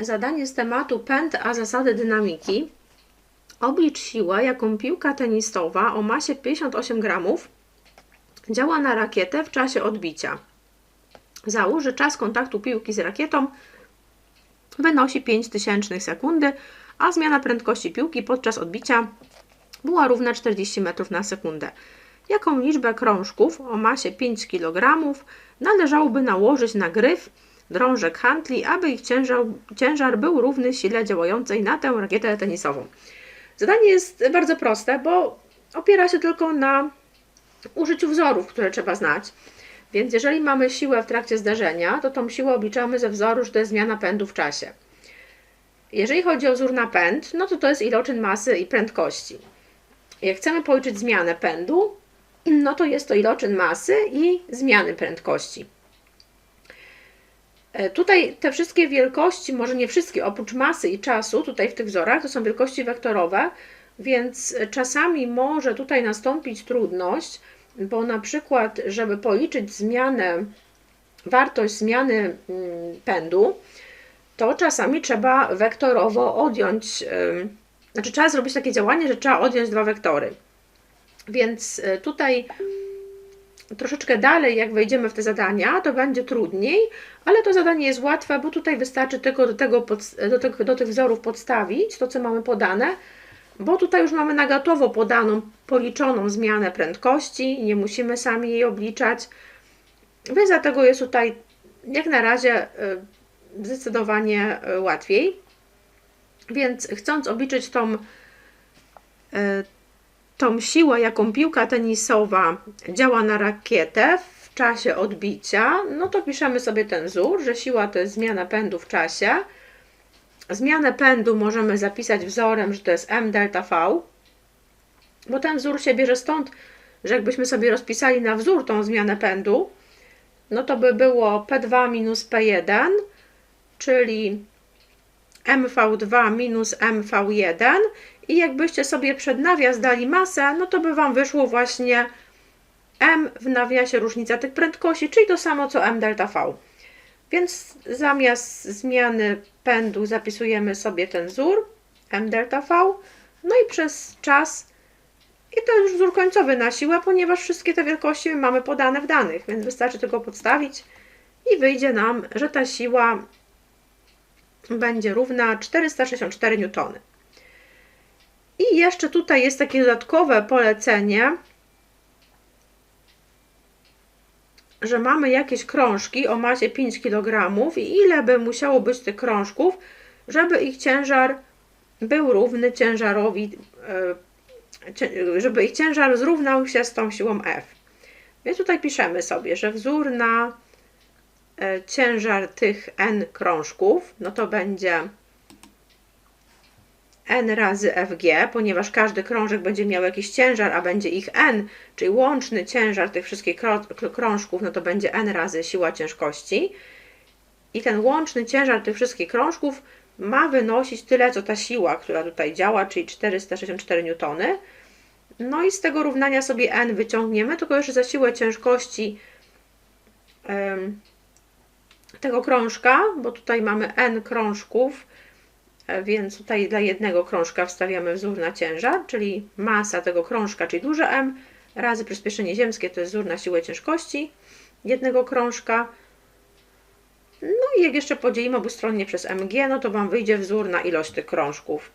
Zadanie z tematu pęd a zasady dynamiki. Oblicz siłę, jaką piłka tenisowa o masie 58 gramów działa na rakietę w czasie odbicia. Załóż, że czas kontaktu piłki z rakietą wynosi 5 tysięcznych sekundy, a zmiana prędkości piłki podczas odbicia była równa 40 metrów na sekundę. Jaką liczbę krążków o masie 5 kg należałoby nałożyć na gryf drążek handli, aby ich ciężar, ciężar był równy sile działającej na tę rakietę tenisową? Zadanie jest bardzo proste, bo opiera się tylko na użyciu wzorów, które trzeba znać. Więc jeżeli mamy siłę w trakcie zdarzenia, to tą siłę obliczamy ze wzoru, że to jest zmiana pędu w czasie. Jeżeli chodzi o wzór na pęd, no to to jest iloczyn masy i prędkości. Jak chcemy policzyć zmianę pędu, no to jest to iloczyn masy i zmiany prędkości. E, Tutaj te wszystkie wielkości, może nie wszystkie, oprócz masy i czasu, tutaj w tych wzorach, to są wielkości wektorowe, więc czasami może tutaj nastąpić trudność, bo na przykład, żeby policzyć zmianę, wartość zmiany mm, pędu, to czasami trzeba wektorowo odjąć, znaczy trzeba zrobić takie działanie, że trzeba odjąć dwa wektory. Więc y, tutaj troszeczkę dalej, jak wejdziemy w te zadania, to będzie trudniej, ale to zadanie jest łatwe, bo tutaj wystarczy tylko do, tego pod, do, tego, do tych wzorów podstawić to, co mamy podane, bo tutaj już mamy na gotowo podaną, policzoną zmianę prędkości, nie musimy sami jej obliczać, więc dlatego jest tutaj jak na razie y, zdecydowanie y, łatwiej. Więc chcąc obliczyć tą, y, tą siłę, jaką piłka tenisowa działa na rakietę w czasie odbicia, no to piszemy sobie ten wzór, że siła to jest zmiana pędu w czasie. Zmianę pędu możemy zapisać wzorem, że to jest m delta v, bo ten wzór się bierze stąd, że jakbyśmy sobie rozpisali na wzór tą zmianę pędu, no to by było P2 minus P1, czyli MV2 minus MV1 i jakbyście sobie przed nawias dali masę, no to by Wam wyszło właśnie M w nawiasie różnica tych prędkości, czyli to samo co M delta V. Więc zamiast zmiany pędu zapisujemy sobie ten wzór M delta V, no i przez czas i to już wzór końcowy na siłę, ponieważ wszystkie te wielkości mamy podane w danych, więc wystarczy tylko podstawić i wyjdzie nam, że ta siła będzie równa 464 newtony. I jeszcze tutaj jest takie dodatkowe polecenie, że mamy jakieś krążki o masie 5 kg i ile by musiało być tych krążków, żeby ich ciężar był równy ciężarowi, e, żeby ich ciężar zrównał się z tą siłą F. Więc tutaj piszemy sobie, że wzór na ciężar tych n krążków, no to będzie n razy fg, ponieważ każdy krążek będzie miał jakiś ciężar, a będzie ich n, czyli łączny ciężar tych wszystkich krążków, no to będzie n razy siła ciężkości. I ten łączny ciężar tych wszystkich krążków ma wynosić tyle, co ta siła, która tutaj działa, czyli 464 newtony. No i z tego równania sobie n wyciągniemy, tylko jeszcze za siłę ciężkości um, tego krążka, bo tutaj mamy n krążków, więc tutaj dla jednego krążka wstawiamy wzór na ciężar, czyli masa tego krążka, czyli duże M, razy przyspieszenie ziemskie, to jest wzór na siłę ciężkości jednego krążka. No i jak jeszcze podzielimy obustronnie przez mg, no to Wam wyjdzie wzór na ilość tych krążków.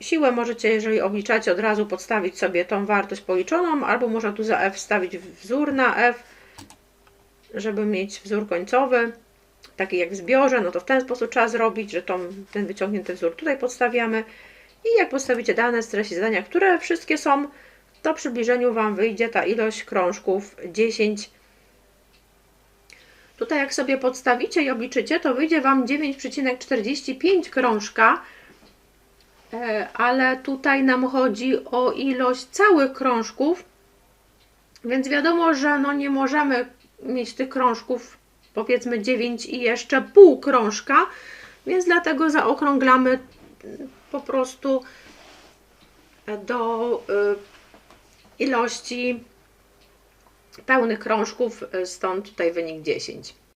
Siłę możecie, jeżeli obliczacie, od razu podstawić sobie tą wartość policzoną, albo można tu za f wstawić wzór na f, żeby mieć wzór końcowy taki jak w zbiorze, no to w ten sposób trzeba zrobić, że tą, ten wyciągnięty wzór tutaj podstawiamy i jak postawicie dane z treści zadania, które wszystkie są, to przybliżeniu Wam wyjdzie ta ilość krążków 10. Tutaj jak sobie podstawicie i obliczycie, to wyjdzie Wam 9,45 krążka, e, ale tutaj nam chodzi o ilość całych krążków, więc wiadomo, że no nie możemy mieć tych krążków powiedzmy 9 i jeszcze pół krążka, więc dlatego zaokrąglamy po prostu do y, ilości pełnych krążków, stąd tutaj wynik 10.